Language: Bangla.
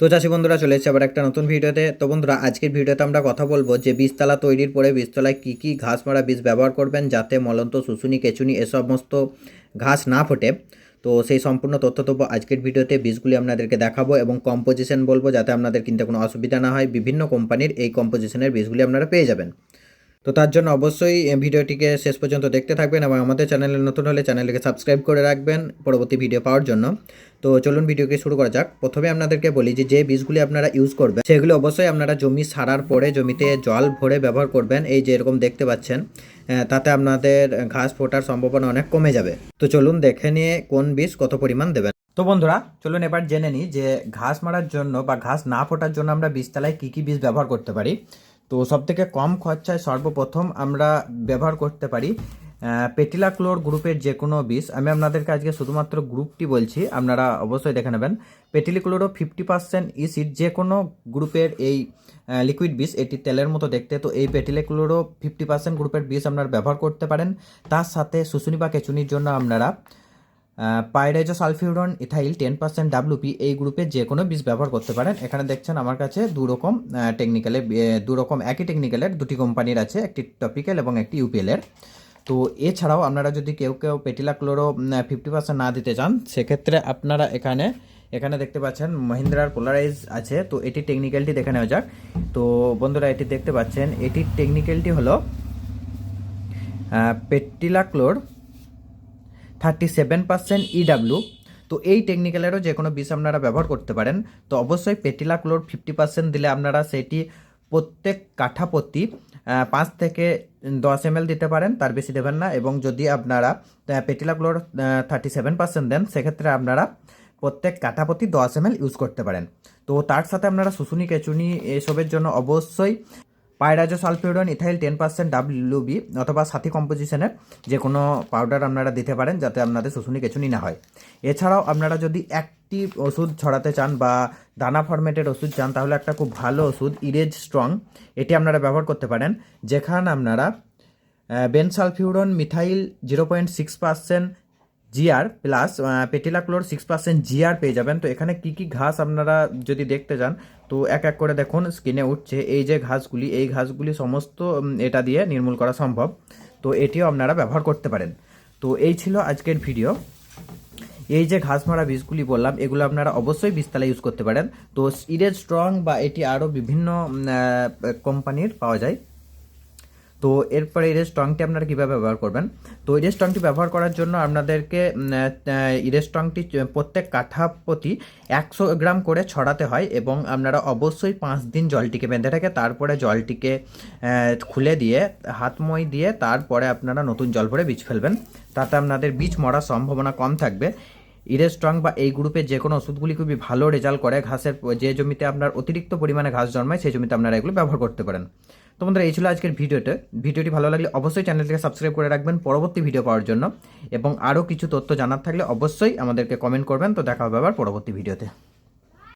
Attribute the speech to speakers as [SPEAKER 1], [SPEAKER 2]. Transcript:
[SPEAKER 1] তো চাষি বন্ধুরা চলে এসেছে আবার একটা নতুন ভিডিওতে। তো বন্ধুরা, আজকের ভিডিওতে আমরা কথা বলব যে বীজতলা তৈরির পরে বীজতলায় কী কী ঘাস মারা বীজ ব্যবহার করবেন যাতে মলন্ত, শুশুনি, কেচুনি এ সমস্ত ঘাস না ফোটে। তো সেই সম্পূর্ণ তথ্য তো আজকের ভিডিওতে বীজগুলি আপনাদেরকে দেখাবো এবং কম্পোজিশন বলব যাতে আপনাদের কিনতে কোনো অসুবিধা না হয়। বিভিন্ন কোম্পানির এই কম্পোজিশনের বীজগুলি আপনারা পেয়ে যাবেন। তো তার জন্য অবশ্যই ভিডিওটিকে শেষ পর্যন্ত দেখতে থাকবেন এবং আমাদের চ্যানেলে নতুন হলে চ্যানেলটিকে সাবস্ক্রাইব করে রাখবেন পরবর্তী ভিডিও পাওয়ার জন্য। তো চলুন ভিডিওকে শুরু করা যাক। প্রথমে আপনাদেরকে বলি যে যে বীজগুলি আপনারা ইউজ করবেন, সেগুলি অবশ্যই আপনারা জমি সারার পরে জমিতে জল ভরে ব্যবহার করবেন। এই যে এরকম দেখতে পাচ্ছেন তাতে আপনাদের ঘাস ফোটার সম্ভাবনা অনেক কমে যাবে। তো চলুন দেখে নিয়ে কোন বীজ কত পরিমাণ দেবেন। তো বন্ধুরা, চলুন এবার জেনে নিই যে ঘাস মারার জন্য বা ঘাস না ফোটার জন্য আমরা বীজতলায় কী কী বীজ ব্যবহার করতে পারি। তো সবথেকে কম খরচায় সর্বপ্রথম আমরা ব্যবহার করতে পারি পেটিলা ক্লোর গ্রুপের যে কোনো বিষ। আমি আপনাদেরকে আজকে শুধুমাত্র গ্রুপটি বলছি, আপনারা অবশ্যই দেখে নেবেন। পেটিলি ক্লোরো ফিফটি পার্সেন্ট ইসিড যে কোনো গ্রুপের এই লিকুইড বিষ, এটি তেলের মতো দেখতে। তো এই পেটিলে ক্লোরো ফিফটি পার্সেন্ট গ্রুপের বিষ আপনারা ব্যবহার করতে পারেন। তার সাথে শুশুনি বা কেচুনির জন্য আপনারা pyrazosulfuron ethyl ten percent WP এই গ্রুপের যে কোনো বীজ ব্যবহার করতে পারেন। এখানে দেখছেন আমার কাছে দু রকম টেকনিক্যালের দু রকম একই টেকনিক্যালের দুটি কোম্পানির আছে, একটি টপিক্যাল এবং একটি ইউপিএলের তো এছাড়াও আপনারা যদি কেউ কেউ পেটিলা ক্লোরো ফিফটি পার্সেন্ট না দিতে চান, সেক্ষেত্রে আপনারা এখানে এখানে দেখতে পাচ্ছেন মহিন্দ্রার পোলারাইজ আছে। তো এটি টেকনিক্যালটি দেখে নেওয়া যাক। তো বন্ধুরা, এটি দেখতে পাচ্ছেন, এটির টেকনিক্যালটি হলো pretilachlor thirty seven percent EW তো এই টেকনিক্যালেরও যে কোনো বিষ আপনারা ব্যবহার করতে পারেন, তো অবশ্যই পেটিলা ক্লোর ফিফটি পার্সেন্ট দিলে আপনারা সেটি প্রত্যেক কাঠা প্রতি পাঁচ থেকে দশ এম দিতে পারেন, তার বেশি দেবেন না, এবং যদি আপনারা pretilachlor thirty seven percent দেন, সেক্ষেত্রে আপনারা প্রত্যেক কাঠা প্রতি দশ এম ইউজ করতে পারেন। তো তার সাথে আপনারা শুশুনি, কেচুনি, এসবের জন্য অবশ্যই pyrazosulfuron, ethyl ten percent WP অথবা সাথী কম্পোজিশনের যে কোনো পাউডার আপনারা দিতে পারেন যাতে আপনাদের শুশুনি কেচুনি না হয়। এছাড়াও আপনারা যদি একটি ওষুধ ছড়াতে চান বা দানা ফরম্যাটের ওষুধ চান, তাহলে একটা খুব ভালো ওষুধ ইরেজ স্ট্রং এটি আপনারা ব্যবহার করতে পারেন, যেখানে আপনারা bensulfuron methyl zero point six percent GR plus pretilachlor six percent GR পেয়ে যাবেন। তো এখানে কি কি ঘাস আপনারা যদি দেখতে যান তো এক এক করে দেখুন স্ক্রিনে উঠছে। এই যে ঘাসগুলি, এই ঘাসগুলি সমস্ত এটা দিয়ে নির্মূল করা সম্ভব। তো এটিও আপনারা ব্যবহার করতে পারেন। তো এই ছিল আজকের ভিডিও এই যে ঘাস মারা বীজগুলি বললাম, এগুলো আপনারা অবশ্যই বীজতলা ইউজ করতে পারেন। তো ইরেজ স্ট্রং বা এটি আরও বিভিন্ন কোম্পানির পাওয়া যায়। তো এরপরে ইরেজ স্টংটি আপনারা কীভাবে ব্যবহার করবেন? তো ইরেজ স্টংটি ব্যবহার করার জন্য আপনাদেরকে ইরেজ স্টংটি প্রত্যেক কাঠা প্রতি একশো গ্রাম করে ছড়াতে হয় এবং আপনারা অবশ্যই পাঁচ দিন জলটিকে বেঁধে রেখে তারপরে জলটিকে খুলে দিয়ে, হাত মই দিয়ে তারপরে আপনারা নতুন জল ভরে বীজ ফেলবেন। তাতে আপনাদের বীজ মরার সম্ভাবনা কম থাকবে। ইরেজ স্ট্রং বা এই গ্রুপে যে কোনো ওষুধগুলি খুবই ভালো রেজাল্ট করে। ঘাসের, যে জমিতে আপনার অতিরিক্ত পরিমাণে ঘাস জন্মায় সেই জমিতে আপনারা এগুলো ব্যবহার করতে পারেন। তো বন্ধুরা, এই ছিল আজকের ভিডিওটা। ভিডিওটি ভালো লাগলে অবশ্যই চ্যানেলটিকে সাবস্ক্রাইব করে রাখবেন পরবর্তী ভিডিও পাওয়ার জন্য। এবং আরও কিছু তথ্য জানার থাকলে অবশ্যই আমাদেরকে কমেন্ট করবেন। তো দেখা হবে আবার পরবর্তী ভিডিওতে।